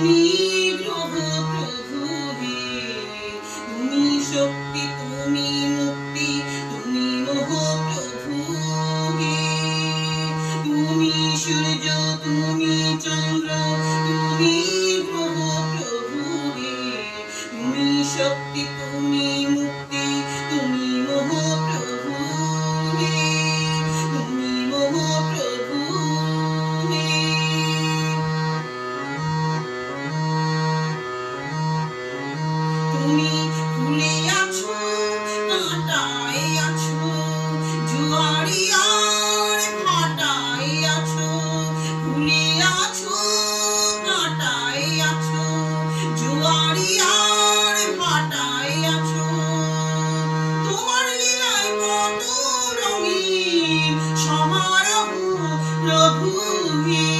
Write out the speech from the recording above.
me. কাঁটায় আছো জুয়ারিয়ার ভাটায় আছো ফুলে আছো কাঁটায় আছো জুয়ারিয়ার ভাটায় আছো। তোমার লীলায় কত রঙিন, সমারোহ প্রভু হে।